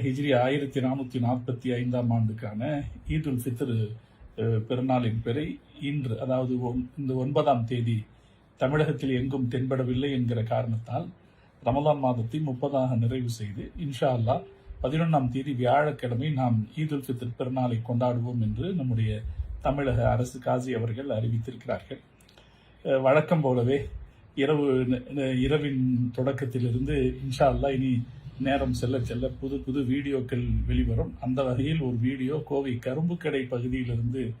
ஹிஜ்ரி ஆயிரத்தி நானூற்றி நாற்பத்தி ஐந்தாம் ஆண்டுக்கான ஈத் உல் ஃபித்ர் அஹ், பெருநாளின் இன்று அதாவது ஒன்- இந்த ஒன்பதாம் தேதி தமிழகத்தில் எங்கும் தென்படவில்லை என்கிற காரணத்தால் ரமலான் மாதத்தை முப்பதாக நிறைவு செய்து இன்ஷா அல்லாஹ் பதினொன்றாம் தேதி வியாழக்கிழமை நாம் ஈத் உல் ஃபித்ர் பெருநாளை கொண்டாடுவோம் என்று நம்முடைய தமிழக அரசு காசி அவர்கள் அறிவித்திருக்கிறார்கள். வழக்கம் போலவே இரவு ந- இரவின் தொடக்கத்திலிருந்து இன்ஷா அல்லாஹ் இனி நேரம் செல்ல செல்ல புது புது வீடியோக்கள் வெளிவரும். அந்த வகையில் ஒரு வீடியோ கோவை கரும்புக்கடை பகுதியிலிருந்து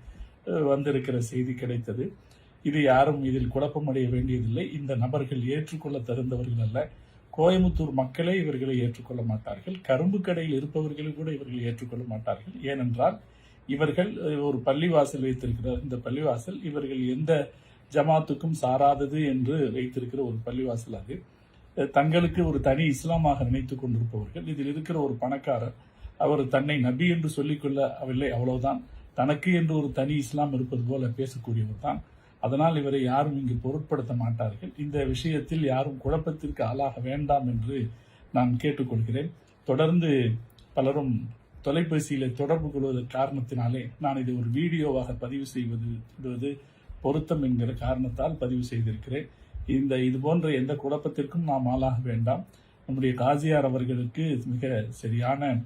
வந்திருக்கிற செய்தி கிடைத்தது. இது யாரும் இதில் குழப்பமடைய வேண்டியதில்லை. இந்த நபர்கள் ஏற்றுக்கொள்ள தகுந்தவர்கள் அல்ல. கோயமுத்தூர் மக்களே இவர்களை ஏற்றுக்கொள்ள மாட்டார்கள். கரும்பு கடையில் இருப்பவர்களை கூட இவர்கள் ஏற்றுக்கொள்ள மாட்டார்கள். ஏனென்றால் இவர்கள் ஒரு பள்ளிவாசல் வைத்திருக்கிறார். இந்த பள்ளிவாசல் இவர்கள் எந்த ஜமாத்துக்கும் சாராதது என்று வைத்திருக்கிற ஒரு பள்ளிவாசல் அது. தங்களுக்கு ஒரு தனி இஸ்லாமாக நினைத்துக் கொண்டிருப்பவர்கள். இதில் இருக்கிற ஒரு பணக்காரர் அவர் தன்னை நபி என்று சொல்லிக்கொள்ளவில்லை அவ்வளவுதான். தனக்கு என்று ஒரு தனி இஸ்லாம் இருப்பது போல பேசக்கூடியவர் தான். அதனால் இவரை யாரும் இங்கு பொருட்படுத்த மாட்டார்கள். இந்த விஷயத்தில் யாரும் குழப்பத்திற்கு ஆளாக வேண்டாம் என்று நான் கேட்டுக்கொள்கிறேன். தொடர்ந்து பலரும் தொலைபேசியில் தொடர்பு கொள்வதற்கு காரணத்தினாலே நான் இதை ஒரு வீடியோவாக பதிவு செய்வது விடுவது பொருத்தம் என்கிற காரணத்தால் பதிவு செய்திருக்கிறேன். இந்த இது போன்ற எந்த குழப்பத்திற்கும் நாம் ஆளாக வேண்டாம். நம்முடைய காசியார் அவர்களுக்கு மிக சரியான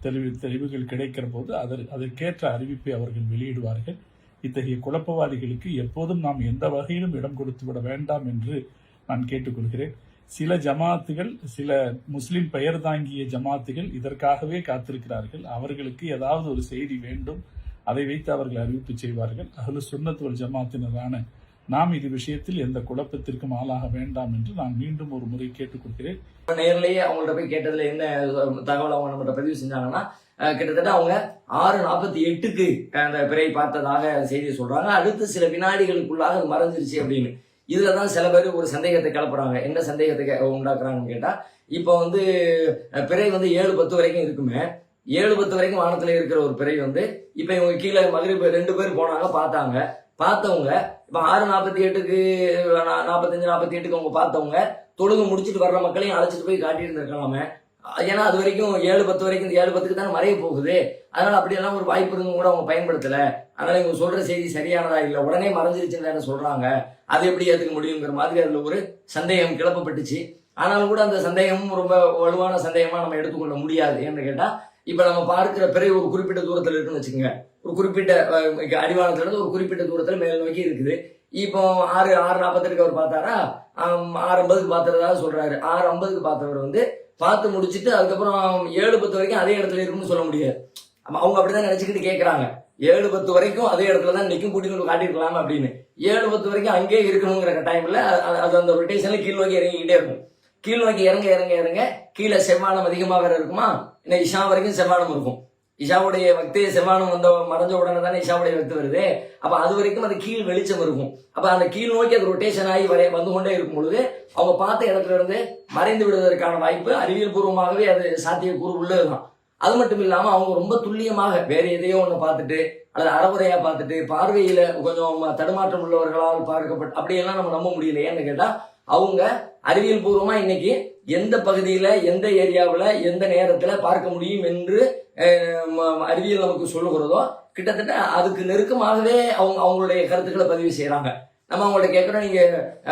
தெளிவு தெளிவுகள் கிடைக்கிற போது அதர் அதற்கேற்ற அறிவிப்பை அவர்கள் வெளியிடுவார்கள். இத்தகைய குழப்பவாதிகளுக்கு எப்போதும் நாம் எந்த வகையிலும் இடம் கொடுத்து விட வேண்டாம் என்று நான் கேட்டுக்கொள்கிறேன். சில ஜமாத்துகள் சில முஸ்லிம் பெயர் தாங்கிய ஜமாத்துகள் இதற்காகவே காத்திருக்கிறார்கள். அவர்களுக்கு ஏதாவது ஒரு செய்தி வேண்டும். அதை வைத்து அவர்கள் அறிவிப்பு செய்வார்கள். அகலு சுன்னத் ஜமாத்தினரான நாம் இது விஷயத்தில் எந்த குழப்பத்திற்கும் ஆளாக வேண்டாம் என்று நான் மீண்டும் ஒரு முறை கேட்டுக்கொள்கிறேன். நேரிலேயே அவங்கள்ட்ட போய் கேட்டதுல என்ன தகவல் அவங்க நம்மகிட்ட பதிவு செஞ்சாங்கன்னா கிட்டத்தட்ட அவங்க ஆறு நாற்பத்தி எட்டுக்கு அந்த பிறை பார்த்ததாக செய்தி சொல்றாங்க. அடுத்த சில வினாடிகளுக்குள்ளாக அது மறைஞ்சிருச்சு அப்படின்னு. இதில் தான் சில பேர் ஒரு சந்தேகத்தை கிளப்புறாங்க. என்ன சந்தேகத்தை உண்டாக்குறாங்கன்னு கேட்டா இப்போ வந்து பிறை வந்து ஏழு பத்து வரைக்கும் இருக்குமே. ஏழு பத்து வரைக்கும் வானத்துல இருக்கிற ஒரு பிறை வந்து இப்போ இவங்க கீழே மதுரை ரெண்டு பேர் போனாங்க பார்த்தாங்க. பார்த்தவங்க இப்போ ஆறு நாற்பத்தி எட்டுக்கு நாற்பத்தஞ்சு நாற்பத்தி எட்டுக்கு அவங்க பார்த்தவங்க தொழுகு முடிச்சுட்டு வர்ற மக்களையும் அழைச்சிட்டு போய் காட்டிட்டு இருந்திருக்கலாமே ஏன்னா அது வரைக்கும் ஏழு பத்து வரைக்கும் இந்த ஏழு பத்துக்கு தானே மறைய போகுது. அதனால அப்படியெல்லாம் ஒரு வாய்ப்பு இருந்தும் கூட அவங்க பயன்படுத்தல. அதனால இவங்க சொல்ற செய்தி சரியானதா இல்லை உடனே மறைஞ்சிருச்சுன்னு தானே சொல்றாங்க. அது எப்படி ஏத்துக்க முடியுங்கிற மாதிரி அதுல ஒரு சந்தேகம் கிளப்பப்பட்டுச்சு. ஆனாலும் கூட அந்த சந்தேகமும் ரொம்ப வலுவான சந்தேகமா நம்ம எடுத்துக்கொள்ள முடியாது ஏன்னு கேட்டா இப்ப நம்ம பார்க்கிற பிறகு ஒரு குறிப்பிட்ட தூரத்துல இருக்குன்னு வச்சுக்கோங்க. ஒரு குறிப்பிட்ட அஹ், அடிவானத்துல இருந்து ஒரு குறிப்பிட்ட தூரத்துல மேல் நோக்கி இருக்குது. இப்போ ஆறு ஆறு நாற்பத்தெட்டுக்கு அவர் பார்த்தாரா? ஆறு ஐம்பதுக்கு பார்த்துறதா சொல்றாரு. ஆறு ஐம்பதுக்கு பார்த்தவர் வந்து பார்த்து முடிச்சுட்டு அதுக்கப்புறம் ஏழு பத்து வரைக்கும் அதே இடத்துல இருக்கும்னு சொல்ல முடியாது. அவங்க அப்படிதான் நினைச்சுக்கிட்டு கேட்கறாங்க ஏழு பத்து வரைக்கும் அதே இடத்துல தான் நிற்கும் கூட்டி கொண்டு காட்டியிருக்கலாம் அப்படின்னு. ஏழு பத்து வரைக்கும் அங்கேயே இருக்கணுங்கிற டைம்ல அது அந்த ரொட்டேஷன்ல கீழ் நோக்கி இறங்கிக்கிட்டே இருக்கும். கீழ் நோக்கி இறங்க இறங்க இறங்க கீழே செவ்வானம் அதிகமாக வேற இருக்குமா? இன்னும் இஷா வரைக்கும் செவ்வானம் இருக்கும். இஷாவுடைய பக்தி செவ்வானம் வந்த மறைஞ்ச உடனே தானே இஷாவுடைய பக்தி வருது. அப்போ அது வரைக்கும் அது கீழ் வெளிச்சம் இருக்கும். அப்போ அந்த கீழ் நோக்கி அது ரொட்டேஷன் ஆகி வரைய வந்து கொண்டே இருக்கும் பொழுது அவங்க பார்த்த இடத்துல இருந்து மறைந்து விடுவதற்கான வாய்ப்பு அறிவியல் பூர்வமாகவே அது சாத்தியக்கூறு உள்ளதுதான். அது மட்டும் இல்லாமல் அவங்க ரொம்ப துல்லியமாக வேற எதையோ ஒன்று பார்த்துட்டு அல்லது அறவுரையா பார்த்துட்டு பார்வையில கொஞ்சம் தடுமாற்றம் உள்ளவர்களால் பார்க்கப்பட்டு அப்படியெல்லாம் நம்ம நம்ப முடியல ஏன்னு அவங்க அறிவியல் பூர்வமா இன்னைக்கு எந்த பகுதியில எந்த ஏரியாவில் எந்த நேரத்துல பார்க்க முடியும் என்று அறிவியல் நமக்கு சொல்லுகிறதோ கிட்டத்தட்ட அதுக்கு நெருக்கமாகவே அவங்க அவங்களுடைய கருத்துக்களை பதிவு செய்யறாங்க நம்ம அவங்கள்ட்ட கேட்குறோம் நீங்க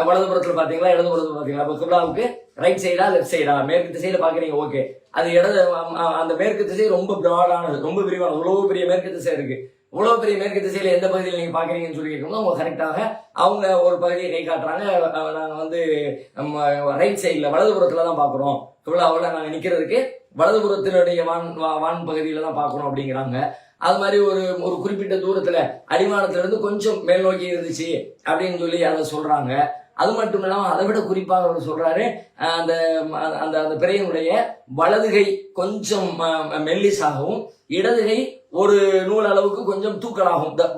வலதுபுறத்தில் பார்த்தீங்களா இடதுபுறத்தில் பார்த்தீங்களா பாத்தீங்களா? அப்ப கிப்லாவுக்கு ரைட் சைடா லெஃப்ட் சைடா மேற்கு திசையில் பார்க்குறீங்க ஓகே அது இடது அந்த மேற்கு திசை ரொம்ப பிராடானது ரொம்ப விரிவானது இவ்வளோ பெரிய மேற்கு திசை இருக்குது இவ்வளவு பெரிய மேற்கு திசையில எந்த பகுதியில் நீங்க பாக்குறீங்கன்னு சொல்லி கேட்கும்போது அவங்க கரெக்டாக அவங்க ஒரு பகுதியை கை காட்டுறாங்க. அஹ், நாங்க வந்து நம்ம ரைட் சைடுல வலதுபுறத்துல தான் பாக்குறோம் கிப்லாவில் நாங்க நிக்கிறதுக்கு வலதுபுறத்தினுடைய வான் வா- வான் பகுதியில தான் பாக்குறோம் அப்படிங்கிறாங்க. அது மாதிரி ஒரு ஒரு குறிப்பிட்ட தூரத்துல அடிவானத்துல இருந்து கொஞ்சம் மேல் நோக்கி இருந்துச்சு அப்படின்னு சொல்லி அதை சொல்றாங்க. அது மட்டும் இல்லாமல் அதை விட குறிப்பாக அவர் சொல்றாரு அந்த அந்த அந்த பிரையனுடைய வலதுகை கொஞ்சம் அஹ், மெல்லிசாகவும் இடதுகை ஒரு நூல் அளவுக்கு கொஞ்சம் தூக்கலாகும் த-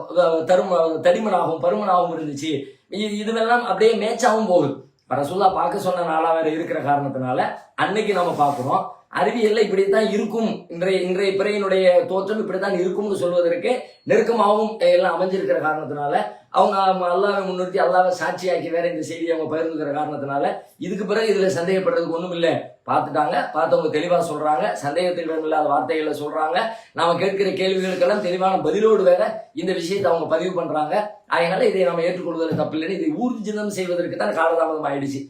தரும தடிமனாகவும் பருமனாகவும் இருந்துச்சு. இது- இதுவெல்லாம் அப்படியே மேட்சாகவும் போகுது. ரசூல்லா பார்க்க சொன்ன நாளாக வேற இருக்கிற காரணத்தினால அன்னைக்கு நம்ம பார்க்குறோம் அறிவியல்ல இப்படித்தான் இருக்கும். இன்றைய இன்றைய பிறையினுடைய தோற்றம் இப்படித்தான் இருக்கும்னு சொல்வதற்கு நெருக்கமாகவும் எல்லாம் அமைஞ்சிருக்கிற காரணத்தினால அவங்க அல்லாவை முன்னிறுத்தி அல்லாவை சாட்சியாக்கி வேற இந்த செய்தியை அவங்க பகிர்ந்துக்கிற காரணத்தினால இதுக்கு பிறகு இதுல சந்தேகப்படுறதுக்கு ஒண்ணும் இல்லை பார்த்துட்டாங்க. பார்த்தவங்க தெளிவாக சொல்கிறாங்க சந்தேகத்தில் இல்லாத வார்த்தைகளை சொல்கிறாங்க நாம கேட்கிற கேள்விகளுக்கெல்லாம் தெளிவான பதிலோடு வேற இந்த விஷயத்தை அவங்க பதிவு பண்ணுறாங்க அதனால் இதை நம்ம ஏற்றுக்கொள்வதில் தப்பில்லைன்னு இதை ஊர்ஜிதம் செய்வதற்கு தான் காலதாமதம் ஆயிடுச்சு.